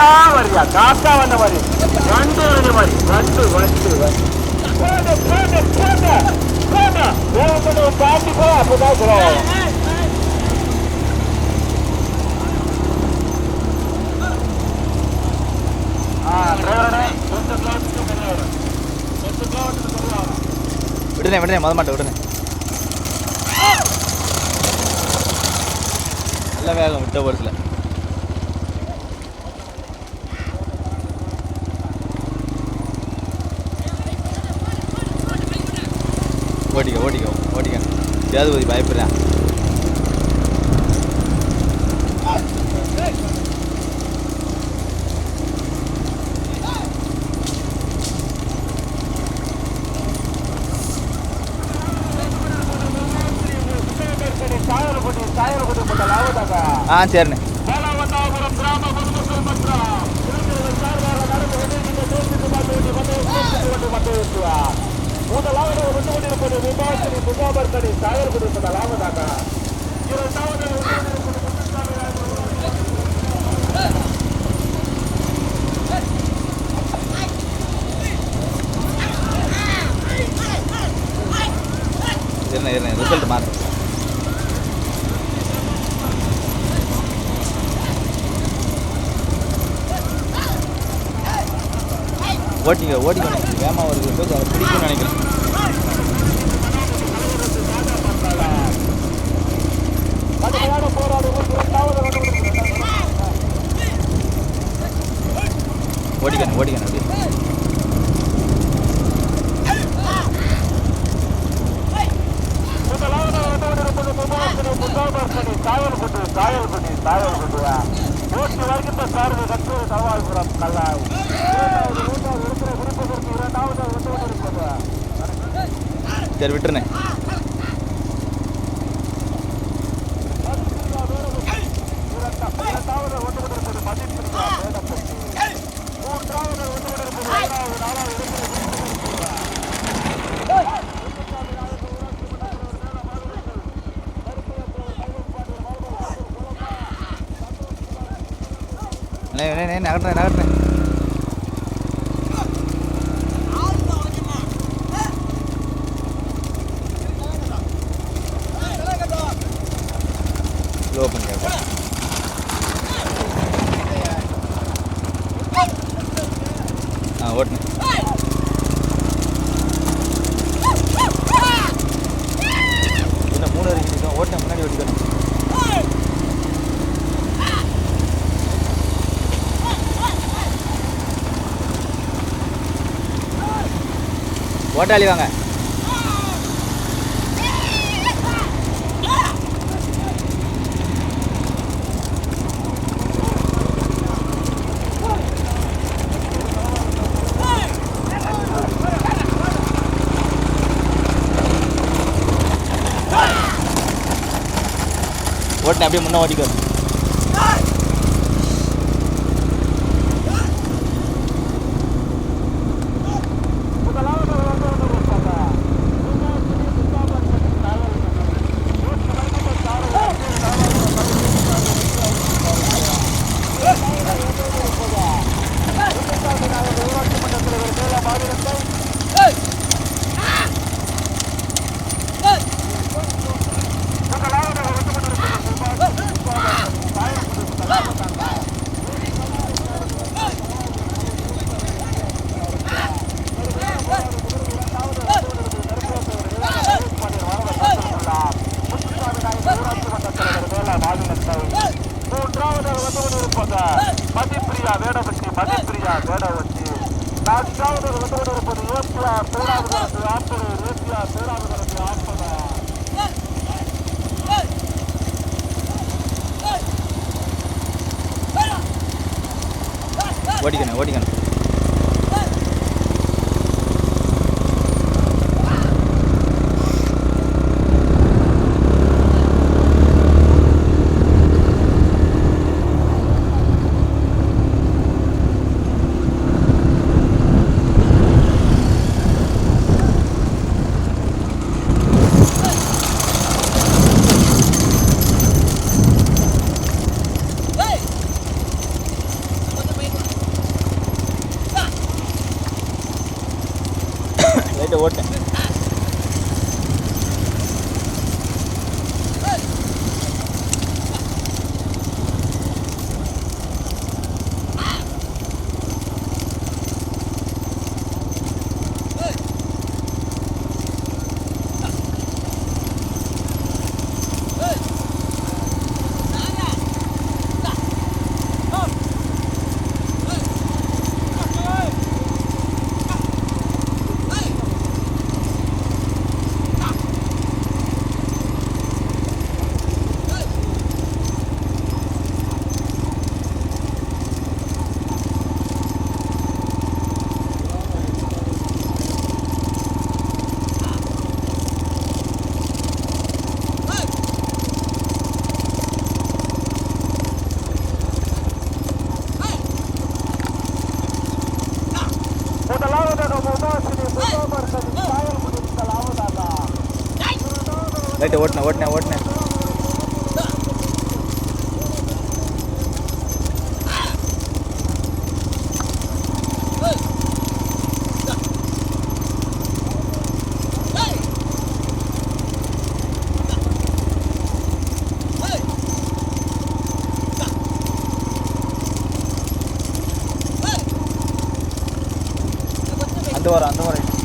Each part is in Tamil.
நீயா வரியா? காக்கா வந்த மாதிரி. வண்டு வருது மாதிரி. வண்டு வண்டு வண்டு போடு போடு போடு போடு வேகப்பட்டு காட்டி போ அப்பதான் விடுனே விடுனே மொத மாட்டேன் விடுனே. நல்ல வேகம் விட்ட ஓட்டிக்க ஓட்டிக்க ஓட்டிக்க சேதுபதி பயப்படுறேன். ஆ சரிண்ணே. முதலாவது வந்து கொண்டிருப்பது விமாசனி முகாபர் கடி சாயல்படி போட்ட இரண்டாவது வந்து கொண்டிருப்பது ரிசல்ட் மாறு ஓட்டிங்க ஓட்டிங்க. வேமா வருது போது அதை பிடிக்கும்னு நினைக்கிறேன். ஓடிக்கணும் ஓடிக்கணும் இரண்டாவது வந்து கொண்டிருக்கிறது ஓட்டிக்கணும் ஓட்டிக்கணும் அப்படியே முதலாவது வந்து கொண்டிருப்பது விமாசனி முகாபர் கடி சாயல்பட்டி வருகின்ற சார்பு கற்றூர் சவால்புரம் கல்லாய் இரண்டாவது மூன்றாவது இருக்கிற குறிப்பதற்கு இரண்டாவது சரி விட்டுருண்ணே. അകട്ടെ അകട്ടെ ஓட்டாளி வாங்க. ஓட்டினேன் அப்படியே முன்னே ஓட்டிக்கோ முதலாவது வந்து கொண்டிருப்பது விமாசனி முகாபர் கடி சாயல்பட்டி நூற்றி வருகின்ற சார்பு ஊராட்சி மன்ற தலைவர் மேல மாநிலத்தை முதலாவது வந்து கொண்டிருப்பது விமாசனி முகாபர் சாயல்பட்டி தலைவர் மூன்றாவது வந்து மதிப்பிரியா வேடவச்சி மதிப்பிரியா வேடவச்சி நான்காவது வந்து இருப்பது ஏசியா பேராவது ஆப்பது ஏசியா பேராவது ஆப்பது ஓட்டிக்கணும் ஓட்டிக்கணும் ரைட்டு ஓட்டினேன் ஓட்டினேன் ஓட்டினேன் அந்த வாரம் அந்த வாரம் ஓட்டிக்க ஓட்டிக்க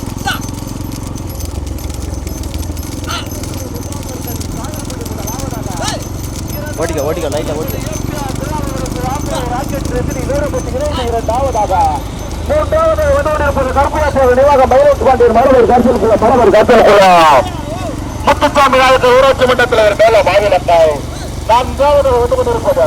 லைட்டாக ஓட்டிக்க ராக்கெட் ரஜினி வீரபத்தி இணைந்து இரண்டாவதாக மூன்றாவது ஒன்றோடு இருப்பது கருப்பராஜ் நிர்வாகம் மயிலோட்டு பாண்டியன் ஓடிக்க ஓடிக்க மறுவர் ஓடிக்க. முத்துசாமி நாயக்கர் ஊராட்சி மன்ற தலைவர் மேல மாநிலத்தாய் நான்காவது வந்து கொண்டிருப்பது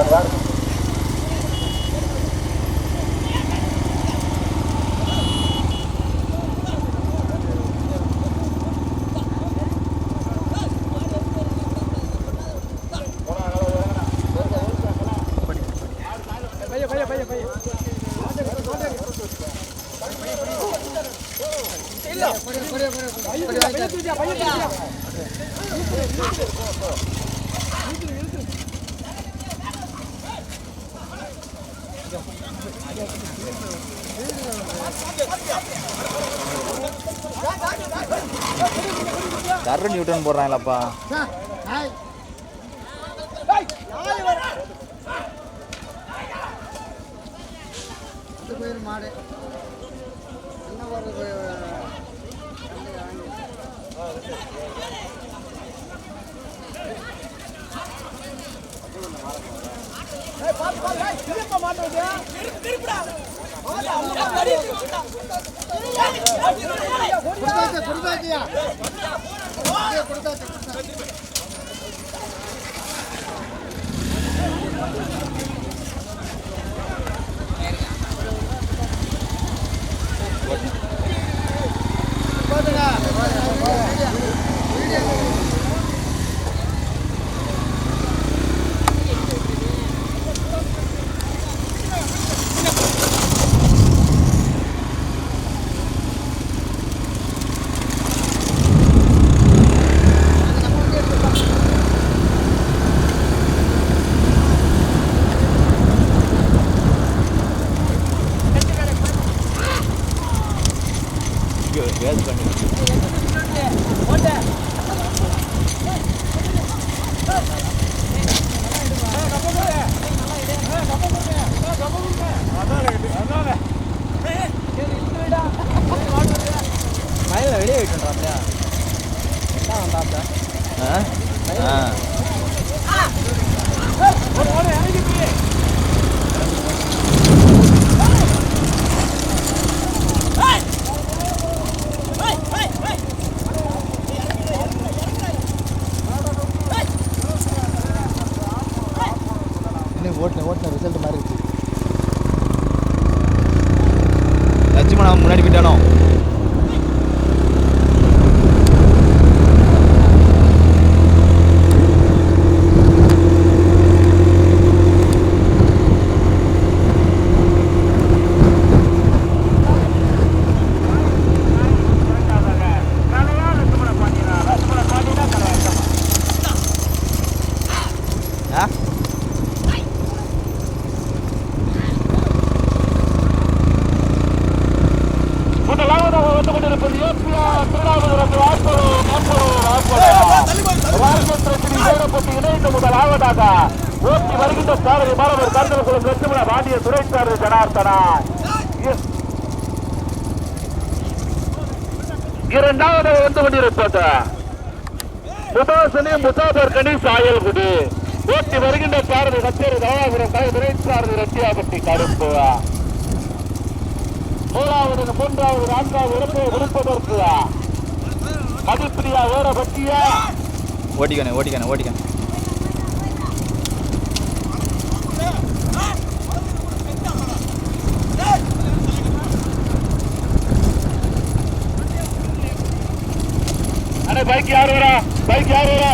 தர நியூட்டன் போடுறாங்களாப்பா மாடு கொடுத்தாச்சியா ¡Vamos! ¡Vamos! சுபாசனி முசாபர் கணி சாயல்குடி ஓட்டி வருகின்ற சாரதி கச்சேரி தவாபுரம் துறைசாரதி ரெட்டியாபட்டி கருப்பு. மூணாவது மூன்றாவது நான்காவது இடத்தை விடுப்பதற்கு மதிப்பிரியா வேற பற்றியா ஓட்டிக்கணே ஓட்டிக்கணே அண்ணா பைக் யார் வரா? பைக் யார் வரா?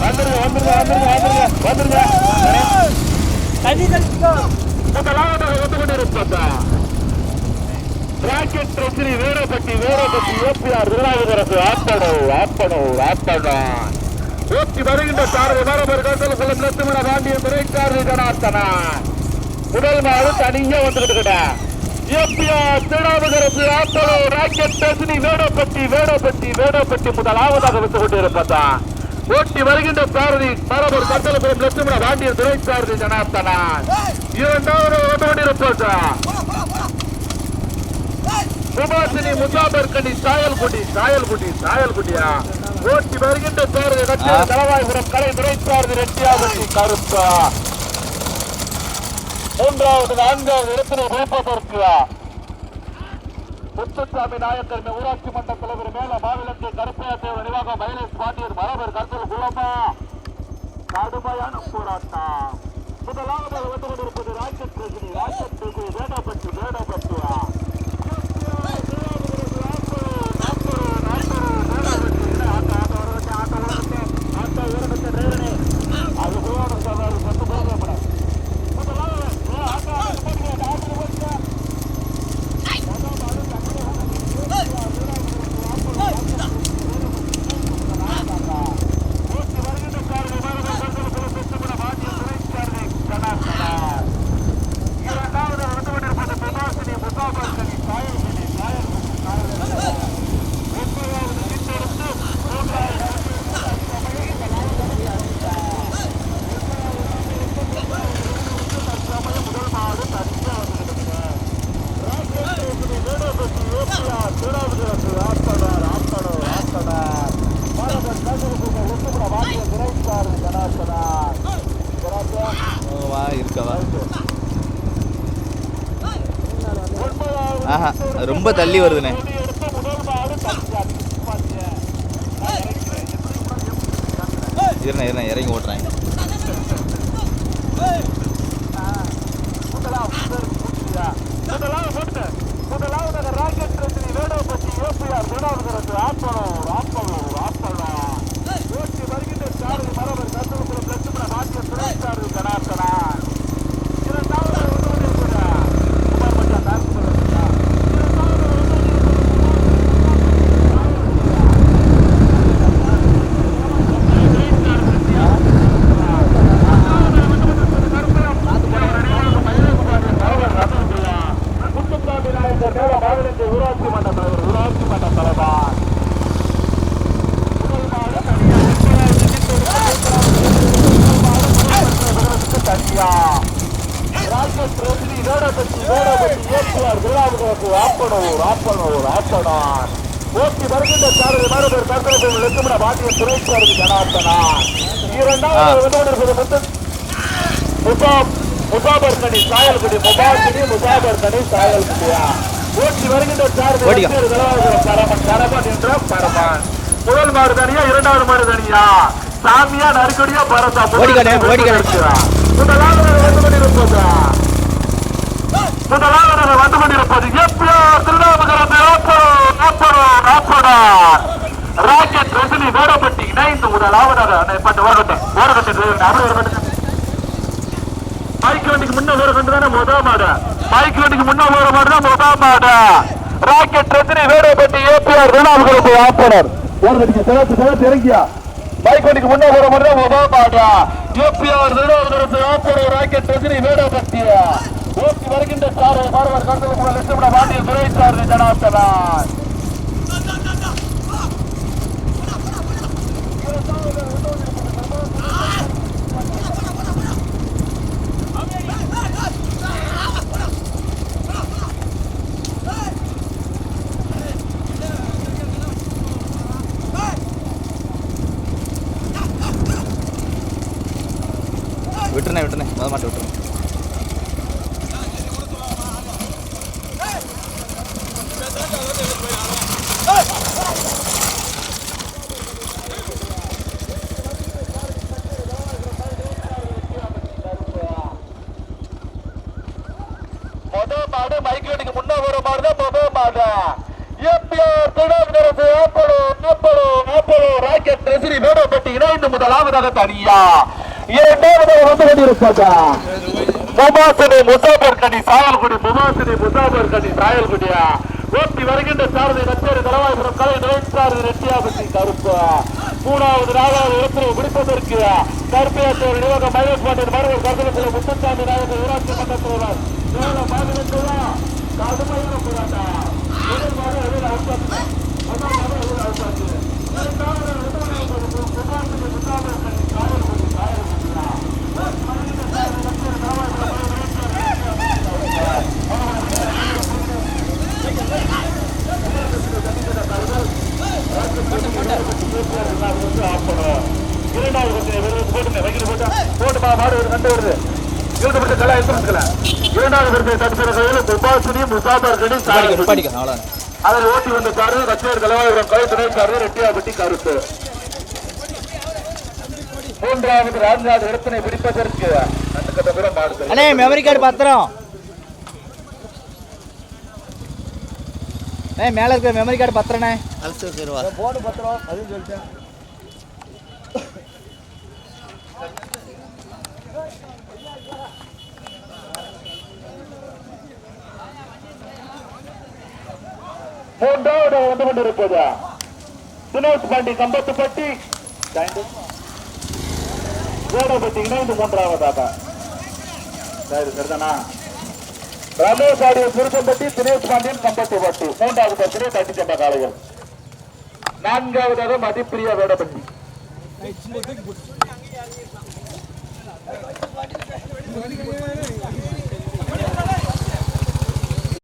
வந்துருங்க வந்துருங்க வந்துருங்க வந்துருங்க வந்துருங்க. முதலாவதாக ராக்கெட் ரசினி வீரப்பட்டி வீரப்பட்டி ஏபிஆர் திருநாவுக்கரசு ஆப்பனோ ஆப்பனோ ஆப்பனோ ஓட்டி வருகின்ற சாரதி மரபர் கட்டல் லட்சுமண பாண்டிய துறைக்காரதி ஜனார்த்தனா முதல் மாடு தனியா வந்துகிட்டு ஏபியா திருநாவுகரசு ஆத்தலோ ராக்கெட் பேசினி வேடப்பட்டி வேடப்பட்டி வேடப்பட்டி முதலாவதாக வந்து கொண்டிருப்பதா? ஓட்டி வருகின்ற சாரதி பரபர் கட்டளபுரம் குளம் லட்சுமண பாண்டிய துறைக்காரதி ஜனார்த்தனா. இரண்டாவது வந்து கொண்டிருப்பதா? சுபாசினி முசாபர் கனி சாயல்குடி சாயல்குடி சாயல்குடியா? ஓட்டி வருகின்ற சாரதி கட்டளை தலவாய்புரம் கலை துறைச்சாரதி ரெட்டியாபட்டி கருப்பா. மூன்றாவது நான்காவது இடத்தினை வைப்பதற்கு முத்துசாமி நாயக்கர் ஊராட்சி மன்ற தலைவர் மேல மாவிலங்கை கருப்பையாத்தை நிர்வாக மயிலேஷ் பாண்டியர் மரபர் கருத்தல் குளமா கடுமையான போராட்டம். முதலாவதாக வந்து கொண்டிருப்பது ராஜ்யத் ரஜினி ராஜ்யத் ரஜினி வேடப்பட்டு வேடப்பட்டுவா இரண்டாவது வந்து கொண்டிருப்பது பிரபாசினி முசாபர்கனி சாயல்குடி சாயல்குடி சாயல்குடி முப்பதாவது மீட்டெடுத்து மூன்றாவது முதல் மாடு தனியா வந்துருக்கு ஓ, வா இருக்கவா ஆஹா ரொம்ப தள்ளி வருதுண்ணே. இருண்ணே இருண்ணே இறங்கி ஓட்டுறேன். முதலாவது ராக்கெட் ரஜினி வேடப்பட்டி ஏபிஆர் வேடாவது ஆப்பளம் ஆப்பளம் ஆப்பளம் ஓட்டி வருகின்ற சாரதி மரபர் கருத்துக்குள்ள லட்சுமண நாட்டிய துணைச்சாரதி கணாசனா இரண்டாவது வந்து கொண்டிருக்கிறார் குமார் மச்சான் டான்ஸ் பண்ணுறா இரண்டாவது வந்து ஊராட்சி மன்ற தலைவர் ஊராட்சி மன்ற தலைவர் தனியா ராக்கெட் ரோஜினி வேடப்பட்டி வேடப்பட்டி ஏற்றுவார் விழாவுக்கு ஆப்பனூர் ஆப்பனூர் ஆப்பனார் ஓட்டி வருகின்ற சாரதி மரபர் கர்த்தர்கள் லட்சுமண துறைச்சாரதி ஜனார்த்தனா? இரண்டாவது முசாப் முசாபர் கனி சாயல்குடி முபாசினி முசாபர் கனி சாயல்குடியா? ஓட்டி வருகின்ற பரமன் என்ற பரமன். முதல் மாடு தனியா இரண்டாவது மாடு தனியா சாமியா நறுக்கடியா பரதா. முதலாவது வந்து கொண்டிருப்பதா முதலாவது வந்து கொண்டிருப்பது எப்பியார் திருநாமகரத்து நாற்பது நாற்பது நாற்பது ராக்கெட் ரஜினி வேடப்பட்டி இணைந்து முதலாவதாக பட்டு ஓரகட்டை ஓரகட்டை அப்படி ஓரகட்டை பைக் வண்டிக்கு முன்ன ஒரு கண்டு தானே முத மாடு? பைக் வண்டிக்கு முன்ன ஓர மாடு தான் முத மாடு. ராக்கெட் ரத்னி வேடப்பட்டி ஏபிஆர் வீணாவுக்கு ஆப்பனர். ஓரகட்டிக்கு சிவத்து சிவத்து இறங்கியா? பைக் வண்டிக்கு முன்ன ஓர மாடு தான் முத மாடு. ஏபிஆர் வீணாவுக்கு ஆப்பனர் ராக்கெட் ரத்னி வேடப்பட்டி ஓட்டி வருகின்ற சார் பார்வர் கருத்து லட்சம் பாண்டிய துறை சார் ஜனார்த்தனார் விட்டுருண்ணே விட்டுருண்ணே முத மாட்டேன் விட்டுருண்ணே முத மாடு மைக்கேட்டுக்கு முன்ன ஒரு மாடு தான் முத மாடு ஏபிஆர் திருநாவுக்கரசு ஆப்பளம் ஆப்பளம் ஆப்பளம் ராக்கெட் ரசினி வேடப்பட்டி இணைந்து முதலாவதாக தனியா இரண்டாவதாக வந்து கொண்டிருப்பதா முபாசினி முசாபர் கடி சாயல்குடி முபாசினி முசாபர் கடி சாயல்குடியா? ஓட்டி வருகின்ற சாரதி நச்சேரி தலைவாய்புரம் கலை நிலைச்சாரதி ரெட்டியாபட்டி கருப்பு. மூணாவது நாலாவது இடத்தில் முடிப்பதற்கு கருப்பையாற்றோர் நிலவக மகேஷ் பாண்டியன் மருவர் கருதத்தில் முத்துசாமி நாயகர் ஊராட்சி மன்ற தலைவர். கடுமையான போராட்டம். முதல் மாதம் எதிர் அவுட்டாச்சு முதல் மாதம் எதிர் அவுட்டாச்சு இரண்டாவது இரண்டாவது முகாமுக்கு முகாமல் காயல் கொண்டு காயல் கொண்டு இரண்டாவது பத்தினை போட்டு வைக்கிற போட்டு மா ஒரு கண்டு வருது இழுக்கப்பட்ட கலா எத்தனை இரண்டாவது பத்தினை தடுக்கிற கையில் துப்பாசினி முசாபர் கடி அதில் ஓட்டி வந்த காரு கச்சேரி கலவாயிரம் கை துணை ரெட்டியாபட்டி கருத்து மூன்றாவது ராஜ்நாத் இடத்தினை பிடிப்பதற்கு அந்த கட்ட அண்ணே மெமரி கார்டு பத்திரம். ஏய் மேலே இருக்கிற மெமரி கார்டு பத்திரண்ணே. அழைச்சி சரிவா போடு பத்திரம் அதுவும் சொல்லிட்டேன். மூன்றாவது வந்து கொண்டிருப்பது. வினோத் பாண்டி கம்பத்துப்பட்டி. கோடப்பட்டி இணைந்து மூன்றாவதாக. சரி சரிதானா? ரமேஷ் ஆடிய திருச்சம்பட்டி தினேஷ் பாண்டியன் கம்பத்துப்பட்டி மூன்றாவது பத்திரை தட்டி சென்ற காலையில் நான்காவதாக